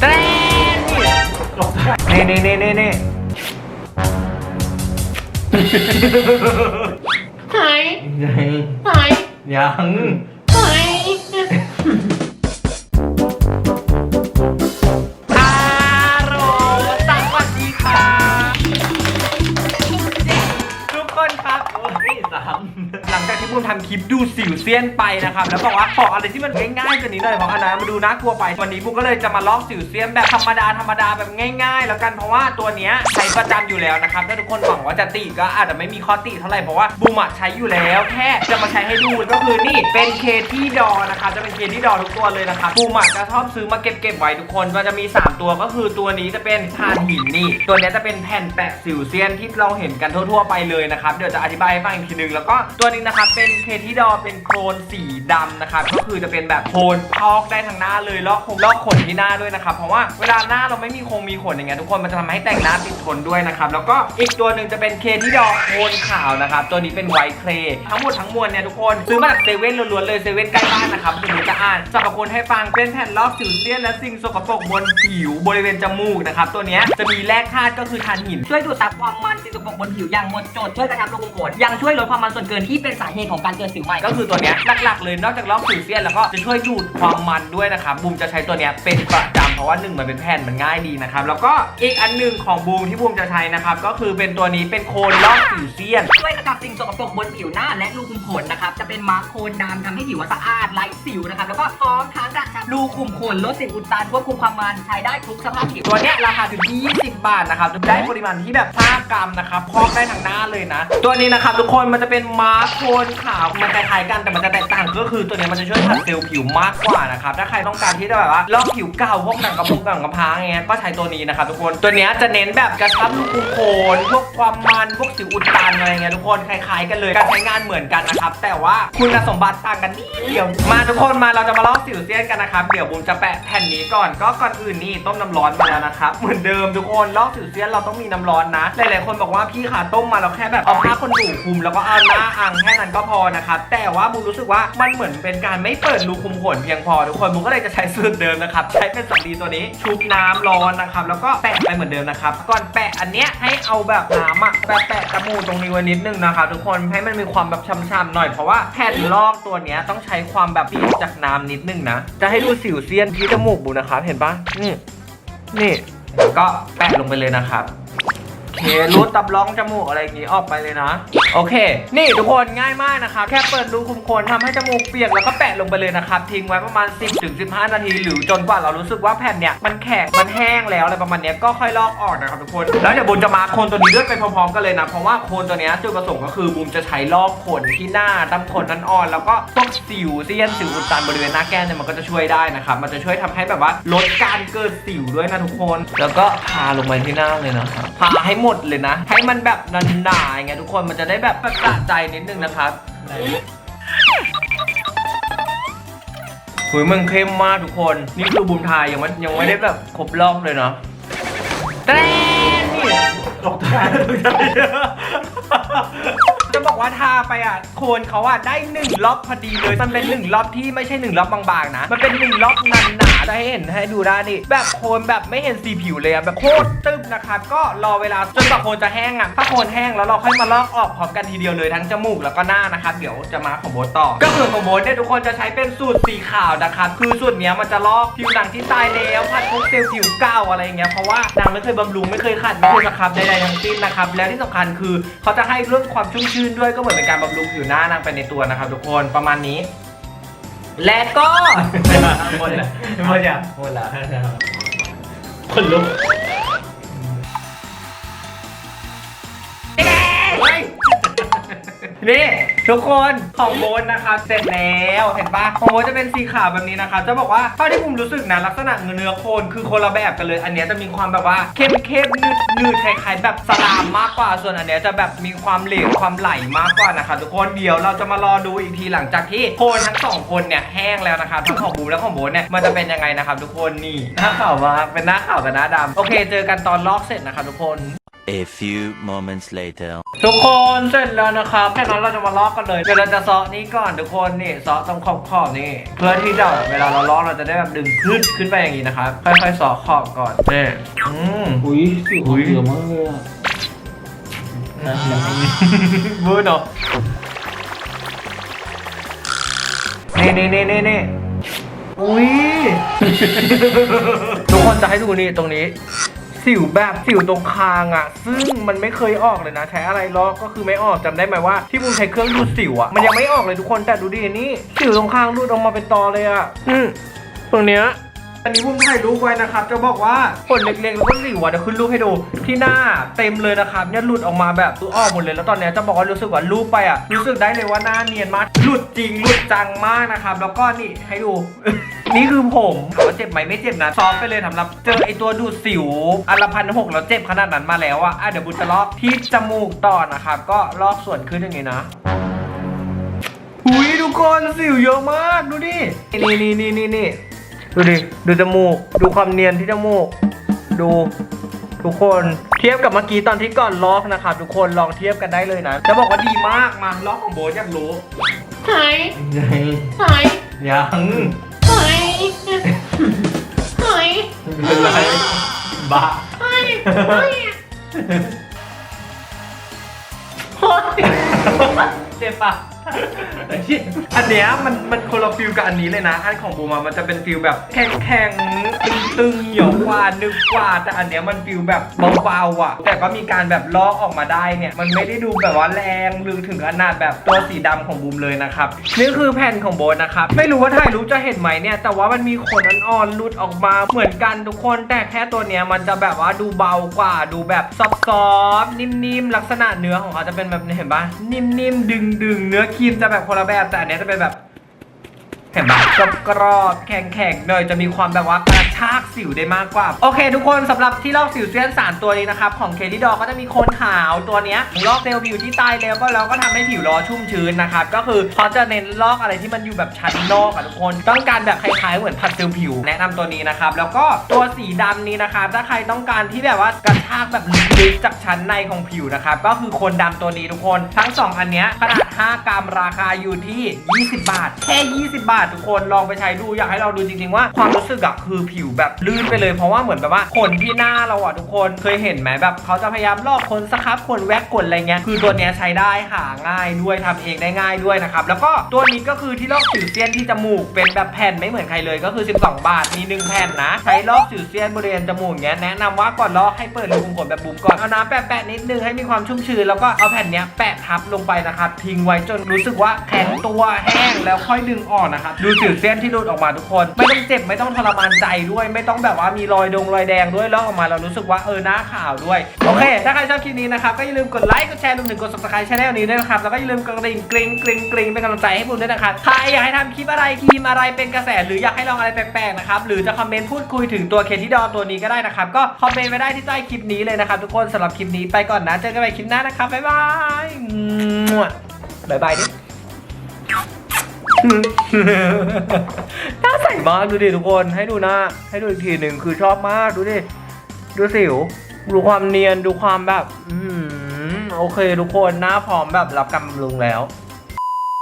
เต้นนี่นี่นี่นี่นี่หายยังหายยัง หลังจากที่บูมทำคลิปดูสิวเซียนไปนะครับ แล้วบอกว่าขออะไรที่มันง่ายๆกว่านี้หน่อยเพราะอันนั้นมันดูน่ากลัวไป วันนี้บูมก็เลยจะมาลอกสิวเซียนแบบธรรมดาธรรมดาแบบง่าย ๆ แล้วกันเพราะว่าตัวเนี้ยใช้ประจำอยู่แล้วนะครับถ้าทุกคนหวังว่าจะติก็อาจจะไม่มีข้อติเท่าไหร่เพราะว่าบูมอะใช้อยู่แล้วแค่จะมาใช้ให้ดูก็คือนี่เป็นเคที่ดอนะครับจะเป็นเคที่ดอทุกตัวเลยนะครับบูมอะจะชอบซื้อมาเก็บเก็บๆไว้ทุกคนมันจะมี 3 ตัวก็คือตัวนี้จะเป็นทานหินนี่ตัวเนี้ยจะเป็นแผ่นแปะสิวเซียนที่เราเห็นกันทั่ว ๆ ไปเลยนะครับเดี๋ยวจะอธิบายให้ฟังอีกทีนึงแล้วก็ตัวนี้นะครับเป็นเคที่ดอเป็นโครนสีดำนะครับก็คือจะเป็นแบบโคนพอกได้ทั้งหน้าเลยลอกขนลอกขนที่หน้าด้วยนะครับเพราะว่าเวลาหน้าเราไม่มีคงมีขนอย่างเงี้ยทุกคนมันจะทำให้แต่งหน้าติดทนด้วยนะครับแล้วก็อีกตัวหนึ่งจะเป็นเคที่ดอโคนขาวนะครับตัวนี้เป็นไวท์เคลทั้งหมดทั้งมวลเนี่ยทุกคนซื้อมาจากเซเว่นล้วนๆเลยเซเว่นใกล้บ้านนะครับตัวนี้จะอ่านสรรพคุณให้ฟังเป็นแผ่นลอกสิวเซียนและสิ่งสกปรกบนผิวบริเวณจมูกนะครับตัวเนี้ยจะมีแร่ธาตุก็คือทานหินช่วยดูดซับความมันสิ่งสกปรกบนผิวอย่างหมดจดช่วยกระชับรูขุมขนยังช่วยลดความมันส่วนเกินที่เป็นสาเหตุของการเกิดสิวใหม่ ก็คือตัวเนี้ยหลักๆ เลยนอกจากลอกสิวเซียนแล้วก็จะช่วยดูดความมันด้วยนะครับบูมจะใช้ตัวเนี้ยเป็นประจำเพราะว่าหนึ่งมันเป็นแผ่นมันง่ายดีนะครับแล้วก็อีกอันหนึ่งของบูมที่บูมจะใช้นะครับก็คือเป็นตัวนี้เป็นโคนลอกสิวเซียน ช่วยกระชับสิ่งสกปรกบนผิวหน้าและรูขุมขนนะครับจะเป็นมาร์คโคนดำทำให้ผิวสะอาดไร้สิวนะครับแล้วก็พร้อมทั้งกระชับรูขุมขนลดสิ่งอุดตันควบคุมความมันใช้ได้ทุกสภาพผิวตัวเนี้ยราคาถึงที่20 บาทนะครับได้ปริมาณที่แบบ5กรัมนะครับพอกได้ทั้งหน้าเลยนะ ตัวนี้นะครับทุกคนมันจะเป็นมาร์คโคนขาวมันคล้ายๆกันแต่มันจะแตกต่างก็คือตัวเนี้ยมันจะช่วยผัดเซลล์ผิวมากกว่านะครับถ้าใครต้องการที่จะแบบว่าลอกผิวเก่าพวกหนังกระพุ้งหนังกระพร้างอย่างเงี้ยก็ใช้ตัวนี้นะครับทุกคนตัวเนี้ยจะเน้นแบบกระชับรูขุมขนพวกความมันพวกสิวอุดตันอะไรเงี้ยทุกคนคล้ายๆกันเลยการใช้งานเหมือนกันนะครับแต่ว่าคุณสมบัติต่างกันนิดเดียวมาทุกคนมาเราจะมาลอกสิวเซียนกันนะครับเดี๋ยวบูมจะแปะแผ่นนี้ก่อนก็ก่อนอื่นนี่ต้มน้ำร้อนมาแล้วนะครับเหมือนเดิมทุกคนลอกสิวเซียนเราต้องมีน้ำร้อนนะหลายๆคนบอกว่าพี่ขาต้มมาเราแค่แบบเอาผ้าคนดูคลุมแล้วก็เอาหน้าอ่างแค่นั้นก็พอนะครับแต่ว่าบูรู้สึกว่ามันเหมือนเป็นการไม่เปิดรูคุมขนเพียงพอทุกคนบูก็เลยจะใช้สูตรเดิมนะครับใช้เป็นสำลีตัวนี้ชุบน้ำร้อนนะครับแล้วก็แปะไปเหมือนเดิมนะครับก่อนแปะอันเนี้ยให้เอาแบบน้ำอะแปะแปะจมูกตรงนี้ไว้นิดนึงนะครับทุกคนให้มันมีความแบบช่ำๆหน่อยเพราะว่าแผ่นลอกตัวเนี้ยต้องใช้ความแบบเปียกจากน้ำนิดนึงนะจะให้ดูสิวเซียนที่จมูกบูนะครับเห็นปะนี่นี่ก็แปะลงไปเลยนะครับเครูดตับร้องจมูกอะไรอย่างงี้ออกไปเลยนะ โอเค นี่ทุกคนง่ายมากนะครับ แค่เปิดรูคุมขนทำให้จมูกเปียกแล้วก็แปะลงไปเลยนะครับ ทิ้งไว้ประมาณ 10ถึง15 นาที หรือจนกว่าเรารู้สึกว่าแผ่นเนี่ยมันแข็งมันแห้งแล้วอะไรประมาณนี้ก็ค่อยลอกออกนะครับทุกคน แล้วเดี๋ยวบูมจะมาโคนตัวนี้ด้วยไปพร้อมๆกันเลยนะ เพราะว่าโคนตัวนี้จุดประสงค์ก็คือบูมจะใช้ลอกขนที่หน้าตำขนนั่นอ่อน แล้วก็พวกสิวเซียนสิวอุดตันบริเวณหน้าแก้มเนี่ยมันก็จะช่วยได้นะครับมันจะช่วยทำให้แบบว่าลดการเกิดสิวด้วยนะทุกคน แล้วก็ทาลงไปที่หน้าเลยนะครับทาให้หมดเลยนะ ให้มันแบบหนาๆอย่างเงี้ยทุกคนมันจะได้แบบสะใจนิดนึงนะครับหุยมึงเข้มมากทุกคน นี่คือบูมทายยังไม่ยังไม่ได้แบบครบรอบเลยเนาะแตนนี่ตกใจจะบอกว่าทาไปอะโคนเขาอะได้หนึ่งรอบพอดีเลย มันเป็นหนึ่งรอบที่ไม่ใช่หนึ่งรอบบางๆนะ มันเป็นหนึ่งรอบนาๆ จะให้เห็นให้ดูได้นี่แบบโคนแบบไม่เห็นสีผิวเลยอะแบบโคตรตึ๊บนะครับก็รอเวลาจนกว่าโคนจะแห้งอะถ้าโคนแห้งแล้วเราค่อยมาลอกออกพร้อมกันทีเดียวเลยทั้งจมูกแล้วก็หน้านะครับเดี๋ยวจะมาของโบทต่อ ก็คือของโบทเนี่ยทุกคนจะใช้เป็นสูตรสีขาวนะครับคือสูตรเนี้ยมันจะลอกผิวหนังที่ตายแล้วผัดพวกเซลล์ผิวเก่าอะไรอย่างเงี้ยเพราะว่านางไม่เคยบำรุงไม่เคยขัดไม่เคยสครับใดๆทั้งสิ้นนะครับแล้วที่สำคัญคือเขาจะให้เรื่องความชุ่มชื้นด้วยก็เหมือนเป็นการบำรุงผิวหน้านางไปในตัวนะครับทุกคนประมาณนี้ และก็หมดแล้วหมดยังหมดแล้วคนลุกนี่ ทุกคนของโบนนะครับเสร็จแล้วเห็นปะของโบนจะเป็นสีขาวแบบนี้นะครับจะบอกว่าเท่าที่ผมรู้สึกนะลักษณะเนื้อโคนคือคนละแบบกันเลย อันเนี้ยจะมีความแบบว่าเข้มเข้มนืดนืดคล้ายๆแบบสลามมากกว่า ส่วนอันเนี้ยจะแบบมีความเหลวความไหลมากกว่านะครับทุกคนเดี๋ยวเราจะมารอดูอีกทีหลังจากที่โคนทั้งสองคนเนี่ยแห้งแล้วนะครับทั้งของบูมและของโบนเนี่ยมันจะเป็นยังไงนะครับทุกคนนี่หน้าขาวมากเป็นหน้าขาวกับหน้าดำโอเค เจอกันตอนลอกเสร็จนะครับทุกคน A few moments later. ทุกคนเสร็จแล้วนะครับแค่นั้นเราจะมาลอกกันเลยเดี๋ยวเราจะเซาะนี้ก่อนทุกคนนี่เซาะตรงขอบขอบๆนี่เพื่อที่จะเวลาเราลอกเราจะได้แบบดึงขึ้นขึ้นไปอย่างนี้นะครับค่อยๆเซาะขอบก่อนนี่อืมอุ้ยสิวอุ๊ยเยอะมากเลยอะมือเนาะนี่นี่นี่นี่นี่อุ้ยทุกคนจะให้ดูนี่ตรงนี้ สิวแบบสิวตรงคางอะ ซึ่งมันไม่เคยออกเลยนะ ใช้อะไรลอกก็คือไม่ออกจำได้ไหมว่าที่บุมใช้เครื่องดูดสิวอะมันยังไม่ออกเลยทุกคนแต่ดูดินี่สิวตรงคางรูดออกมาเป็นตอเลยอะอืมตรงเนี้ยอันนี้บุมถ่ายรูปไว้นะครับ จะบอกว่าผลเล็กๆแล้วก็สิวอะเดี๋ยวขึ้นรูปให้ดู ที่หน้าเต็มเลยนะครับเนี่ยหลุดออกมาแบบตัวออกหมดเลย แล้วตอนเนี้ยจะบอกว่ารู้สึกว่ารูปไปอะรู้สึกได้เลยว่าหน้าเนียนมากหลุดจริงหลุดจังมากนะครับแล้วก็นี่ให้ดู นี่คือผมถามว่าเจ็บไหมไม่เจ็บนะซอฟต์ไปเลยสำหรับเจอไอตัวดูดสิวอันละพันหกแล้วเจ็บขนาดนั้นมาแล้วอะอะเดี๋ยวบุญจะลอกที่จมูกต่อนะครับก็ลอกส่วนขึ้นอย่างงี้นะหุยทุกคนสิวเยอะมากดูดิ นี่นี่นี่นี่นี่ดูดิ ดูจมูก ดูความเนียนที่จมูก ดู ทุกคนเทียบกับเมื่อกี้ตอนที่ก่อนลอกนะครับทุกคนลองเทียบกันได้เลยนะ จะบอกว่าดีมากมาลอกของโบทอยากรู้หายยังหายยัง บ้าหายหายเจ็บปะอันเนี้ยมันมันคนละฟิลกับอันนี้เลยนะ อันของบูมามันจะเป็นฟิลแบบแข็งแข็ง ตึงเหนียวกว่านึกกว่าแต่อันเนี้ยมันฟิลแบบเบาๆอะ แต่ก็มีการแบบลอกออกมาได้เนี่ย มันไม่ได้ดูแบบว่าแรงหรือถึงขนาดแบบตัวสีดำของบูมเลยนะครับนี่คือแผ่นของโบทนะครับ ไม่รู้ว่าถ่ายรูปจะเห็นไหมเนี่ย แต่ว่ามันมีขนอ่อนๆหลุดออกมาเหมือนกันทุกคน แต่แค่ตัวเนี้ยมันจะแบบว่าดูเบากว่าดูแบบซอฟๆนิ่มๆลักษณะเนื้อของเขาจะเป็นแบบเห็นปะนิ่มๆดึงๆเนื้อครีมจะแบบคนละแบบแต่อันเนี้ยจะเป็นแบบ เห็นปะกรอบกรอบแข็งแข็งๆหน่อยจะมีความแบบว่ากระชากสิวได้มากกว่า โอเค ทุกคนสำหรับที่ลอกสิวเซียนสารตัวนี้นะครับ ของเคลิดอก็จะมีโคนขาวตัวเนี้ยลอกเซลล์ผิวที่ตายแล้วก็แล้วก็ทำให้ผิวรอชุ่มชื้นนะครับ ก็คือเขาจะเน้นลอกอะไรที่มันอยู่แบบชั้นนอกอะทุกคน ต้องการแบบคล้ายๆเหมือนผัดเซลล์ผิว แนะนำตัวนี้นะครับ แล้วก็ตัวสีดำนี้นะครับ ถ้าใครต้องการที่แบบว่ากระชากแบบลึกๆจากชั้นในของผิวนะครับ ก็คือโคนดำตัวนี้ทุกคน ทั้งสองอันเนี้ยขนาด 5 กรัมราคาอยู่ที่ 20 บาท แค่ 20 บาททุกคนลองไปใช้ดูอยากให้เราดูจริง ๆ ว่าความรู้สึกอะคือผิวแบบลื่นไปเลยเพราะว่าเหมือนแบบว่าขนที่หน้าเราอะทุกคนเคยเห็นไหมแบบเขาจะพยายามลอกขนสครับขนแว็กขนอะไรเงี้ยคือตัวเนี้ยใช้ได้หาง่ายด้วยทำเองได้ง่ายด้วยนะครับแล้วก็ตัวนี้ก็คือที่ลอกสิวเซียนที่จมูกเป็นแบบแผ่นไม่เหมือนใครเลยก็คือ 12 บาทมีหนึ่งแผ่นนะ ใช้ลอกสิวเซียนบริเวณจมูกเนี้ยแนะนำว่าก่อนลอกให้เปิดรูขุมขนแบบบุ๋มก่อนเอาน้ำแปะๆนิดนึงให้มีความชุ่มชื้นแล้วก็เอาแผ่นเนี้ยแปะทับลงไปนะครับทิ้งไว้จนรู้สึกว่าแข็งตัวแห้งแล้วค่อยดึงออกนะครับดูสิวเซียนที่หลุดออกมาทุกคน ไม่ต้องเจ็บไม่ต้องทรมานใจด้วย ไม่ต้องแบบว่ามีรอยดงรอยแดงด้วยลอกออกมาเรารู้สึกว่าเออหน้าขาวด้วย โอเค ถ้าใครชอบคลิปนี้นะครับก็อย่าลืมกดไลค์กดแชร์รวมถึงกด subscribe ช่องนี้ด้วยนะครับแล้วก็อย่าลืมกดกระดิ่งกริ๊งกริ๊งกริ๊งเป็นกำลังใจให้บุญด้วยนะครับใครอยากให้ทำคลิปอะไรครีมอะไรเป็นกระแสหรืออยากให้ลองอะไรแปลกๆนะครับหรือจะคอมเมนต์พูดคุยถึงตัวเคที่ดอตัวนี้ก็ได้นะครับก็คอมเมนต์ไว้ได้ที่ใต้คลิปนี้เลยนะครับทุกคนสำหรับคลิปนี้ไปก่อนนะเจอกันใหม่คลิปหน้านะครับบ๊ายบายบ๊ายบายดิ น่าใส่มากดูดิทุกคนให้ดูหน้าให้ดูอีกทีหนึ่งคือชอบมากดูดิดูสิว ดูความเนียนดูความแบบ อืมโอเคทุกคนหน้าพร้อมแบบรับกำลุงแล้ว